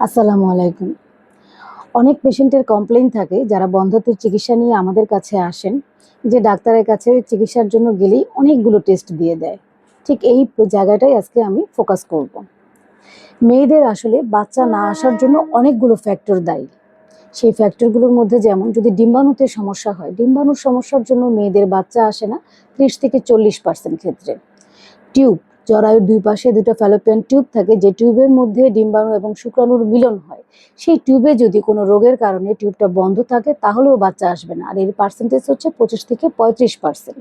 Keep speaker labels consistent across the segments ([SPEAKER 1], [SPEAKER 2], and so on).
[SPEAKER 1] আসসালামু আলাইকুম। অনেক পেশেন্টের কমপ্লেইন থাকে, যারা বন্ধ্যাত্বের চিকিৎসা নিয়ে আমাদের কাছে আসেন, যে ডাক্তারের কাছে চিকিৎসার জন্য গেলেই অনেকগুলো টেস্ট দিয়ে দেয়। ঠিক এই জায়গাটাই আজকে আমি ফোকাস করব। মেয়েদের আসলে বাচ্চা না আসার জন্য অনেকগুলো ফ্যাক্টর দায়ী। সেই ফ্যাক্টরগুলোর মধ্যে যেমন যদি ডিম্বাণুতে সমস্যা হয়, ডিম্বাণুর সমস্যার জন্য মেয়েদের বাচ্চা আসে না ত্রিশ থেকে চল্লিশ পার্সেন্ট ক্ষেত্রে। টিউব জরায়ুর দুই পাশে দুটো ফ্যালোপিয়ান টিউব থাকে, যে টিউবের মধ্যে ডিম্বাণু এবং শুক্রাণুর মিলন হয়। সেই টিউবে যদি কোনো রোগের কারণে টিউবটা বন্ধ থাকে, তাহলেও বাচ্চা আসবে না। আর এর পার্সেন্টেজ হচ্ছে পঁচিশ থেকে পঁয়ত্রিশ পার্সেন্ট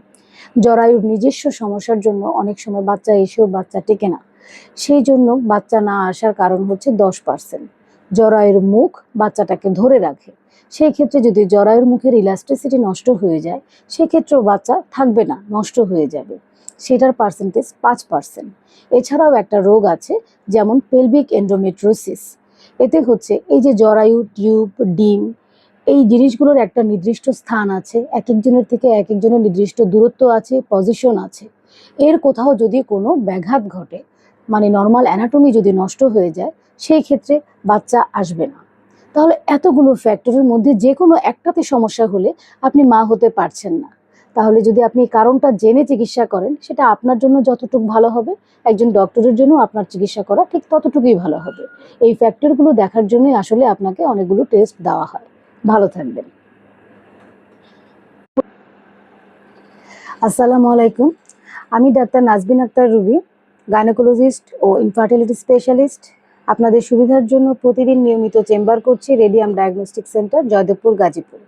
[SPEAKER 1] জরায়ুর নিজস্ব সমস্যার জন্য অনেক সময় বাচ্চা এসেও বাচ্চা টেকে না। সেই জন্য বাচ্চা না আসার কারণ হচ্ছে দশ পার্সেন্ট জরায়ুর মুখ বাচ্চাটাকে ধরে রাখে। সেই ক্ষেত্রে যদি জরায়ুর মুখের ইলাস্টিসিটি নষ্ট হয়ে যায় সেক্ষেত্রেও বাচ্চা থাকবে না, নষ্ট হয়ে যাবে। সেটার পার্সেন্টেজ পাঁচ পার্সেন্ট এছাড়াও একটা রোগ আছে, যেমন পেলভিক এন্ডোমেট্রোসিস এতে হচ্ছে এই যে জরায়ু, টিউব, ডিম, এই জিনিসগুলোর একটা নির্দিষ্ট স্থান আছে, এক একজনের থেকে এক একজনের নির্দিষ্ট দূরত্ব আছে পজিশন আছে। এর কোথাও যদি কোনো ব্যাঘাত ঘটে মানে নর্মাল অ্যানাটমি যদি নষ্ট হয়ে যায়, সেই ক্ষেত্রে বাচ্চা আসবে না। তাহলে এতগুলো ফ্যাক্টরের মধ্যে যে কোনো একটাতে সমস্যা হলে আপনি মা হতে পারছেন না। তাহলে যদি আপনি কারণটা জেনে চিকিৎসা করেন, সেটা আপনার জন্য যতটুকু ভালো হবে, একজন ডক্টরের জন্য আপনার চিকিৎসা করা ঠিক ততটুকুই ভালো হবে। এই ফ্যাক্টরগুলো দেখার জন্যই আসলে আপনাকে অনেকগুলো টেস্ট দেওয়া হয়। ভালো থাকবেন। আসসালামু আলাইকুম। আমি ডাক্তার নাজবিন আক্তার রুবি। গাইনোকোলজিস্ট ও ইনফার্টিলিটি স্পেশালিস্ট আপনাদের সুবিধার জন্য প্রতিদিন নিয়মিত চেম্বার করছি radium diagnostic centre, Joydebpur, Gazipur.